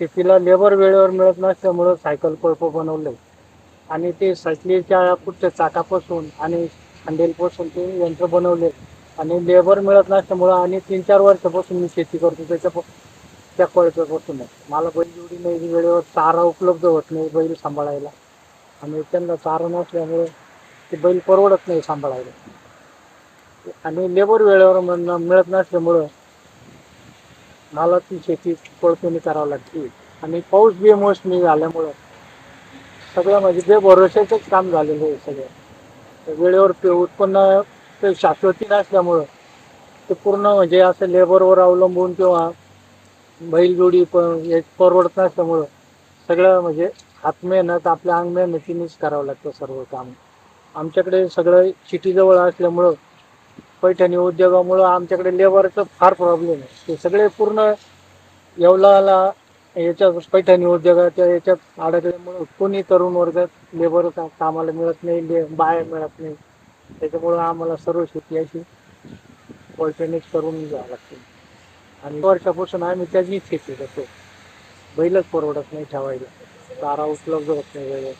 शेतीला लेबर वेळेवर मिळत नसल्यामुळं सायकल कोळप बनवले. आणि ते सायकलीच्या पुढच्या चाकापासून आणि खांडेलपासून ते यंत्र बनवले. आणि लेबर मिळत नसल्यामुळं आणि तीन चार वर्षापासून मी शेती करतो त्याच्या त्या कोळप्यापासून मला बैल जोडी नाही वेळेवर चारा उपलब्ध होत नाही बैल सांभाळायला. आणि त्यांना चारा नसल्यामुळे ते बैल परवडत नाही सांभाळायला. आणि लेबर वेळेवर मिळत नसल्यामुळं मला ती शेती कोळपेने करावं लागते. आणि पाऊस बेमोसमी झाल्यामुळं सगळं म्हणजे बेभरोशाचंच काम झालेलं आहे सगळं. वेळेवर पे उत्पन्न ते शाश्वती नसल्यामुळं ते पूर्ण म्हणजे असं लेबरवर अवलंबून किंवा बैलजोडी पण हे परवडत नसल्यामुळं सगळं म्हणजे हात मेहनत आपल्या अंग मेहनतीनेच करावं लागतं सर्व काम. आमच्याकडे सगळं सिटीजवळ असल्यामुळं पैठणी उद्योगामुळं आमच्याकडे लेबरचं फार प्रॉब्लेम आहे. ते सगळे पूर्ण येवलाला याच्या पैठणी उद्योगाच्या याच्यात अडकल्यामुळं कोणी तरुण वर्गात लेबर का कामाला मिळत नाही ले बाया मिळत नाही. त्याच्यामुळं आम्हाला सर्व शेती अशी पैठणीच करून घ्यावं लागते. आणि वर्षापासून आम्ही त्याची शेती करतो. बैलच परवडत नाही ठेवायला. चारा उपलब्ध होत नाही वेळेवर